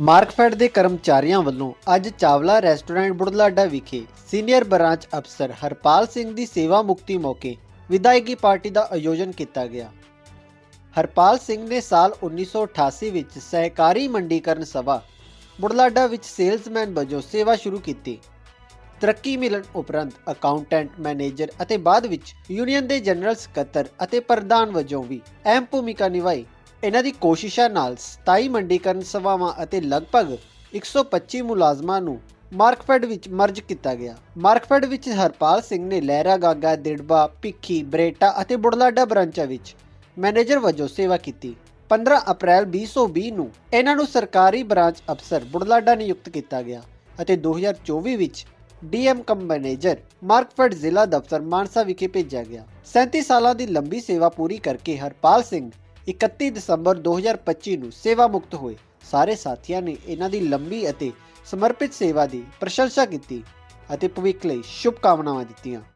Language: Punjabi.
ਮਾਰਕਫੈਡ ਦੇ ਕਰਮਚਾਰੀਆਂ ਵੱਲੋਂ ਅੱਜ ਚਾਵਲਾ ਰੈਸਟੋਰੈਂਟ ਬੁਢਲਾਡਾ ਵਿਖੇ ਸੀਨੀਅਰ ਬ੍ਰਾਂਚ ਅਫਸਰ ਹਰਪਾਲ ਸਿੰਘ ਦੀ ਸੇਵਾ ਮੁਕਤੀ ਮੌਕੇ ਵਿਦਾਇਗੀ ਪਾਰਟੀ ਦਾ ਆਯੋਜਨ ਕੀਤਾ ਗਿਆ। ਹਰਪਾਲ ਸਿੰਘ ਨੇ ਸਾਲ 1988 ਵਿੱਚ ਸਹਿਕਾਰੀ ਮੰਡੀਕਰਨ ਸਭਾ ਬੁੜਲਾਡਾ ਵਿੱਚ ਸੇਲਸਮੈਨ ਵਜੋਂ ਸੇਵਾ ਸ਼ੁਰੂ ਕੀਤੀ। ਤਰੱਕੀ ਮਿਲਣ ਉਪਰੰਤ ਅਕਾਊਂਟੈਂਟ, ਮੈਨੇਜਰ ਅਤੇ ਬਾਅਦ ਵਿੱਚ ਯੂਨੀਅਨ ਦੇ ਜਨਰਲ ਸਕੱਤਰ ਅਤੇ ਪ੍ਰਧਾਨ ਵਜੋਂ ਵੀ ਅਹਿਮ ਭੂਮਿਕਾ ਨਿਭਾਈ। ਇਹਨਾਂ ਦੀ ਕੋਸ਼ਿਸ਼ਾਂ ਨਾਲ 27 ਮੰਡੀਕਰਨ ਸਭਾਵਾਂ ਅਤੇ ਲਗਭਗ 125 ਮੁਲਾਜ਼ਮਾਂ ਨੂੰ ਮਾਰਕਫੈਡ ਵਿੱਚ ਮਰਜ ਕੀਤਾ ਗਿਆ। ਮਾਰਕਫੈਡ ਵਿੱਚ ਹਰਪਾਲ ਸਿੰਘ ਨੇ ਲਹਿਰਾ, ਗਾਗਾ, ਦਿੜਬਾ, ਭਿੱਖੀ, ਬਰੇਟਾ ਅਤੇ ਬੁਢਲਾਡਾ ਬ੍ਰਾਂਚਾਂ ਵਿੱਚ ਮੈਨੇਜਰ ਵਜੋਂ ਸੇਵਾ ਕੀਤੀ। 15 ਅਪ੍ਰੈਲ 2020 ਨੂੰ ਇਹਨਾਂ ਨੂੰ ਸਰਕਾਰੀ ਬ੍ਰਾਂਚ ਅਫਸਰ ਬੁੜਲਾਡਾ ਨਿਯੁਕਤ ਕੀਤਾ ਗਿਆ ਅਤੇ 2024 ਵਿੱਚ ਡੀਐਮ ਕਮ ਮੈਨੇਜਰ ਮਾਰਕਫੈਡ ਜ਼ਿਲ੍ਹਾ ਦਫ਼ਤਰ ਮਾਨਸਾ ਵਿਖੇ ਭੇਜਿਆ ਗਿਆ। 37 ਸਾਲਾਂ ਦੀ ਲੰਬੀ ਸੇਵਾ ਪੂਰੀ ਕਰਕੇ ਹਰਪਾਲ ਸਿੰਘ 31 ਦਸੰਬਰ 2025 ਨੂੰ ਸੇਵਾ ਮੁਕਤ ਹੋਏ। ਸਾਰੇ ਸਾਥੀਆਂ ਨੇ ਇਹਨਾਂ ਦੀ ਲੰਬੀ ਅਤੇ ਸਮਰਪਿਤ ਸੇਵਾ ਦੀ ਪ੍ਰਸ਼ੰਸਾ ਕੀਤੀ ਅਤੇ ਭਵਿੱਖ ਲਈ ਸ਼ੁਭ ਕਾਮਨਾਵਾਂ ਦਿੱਤੀਆਂ।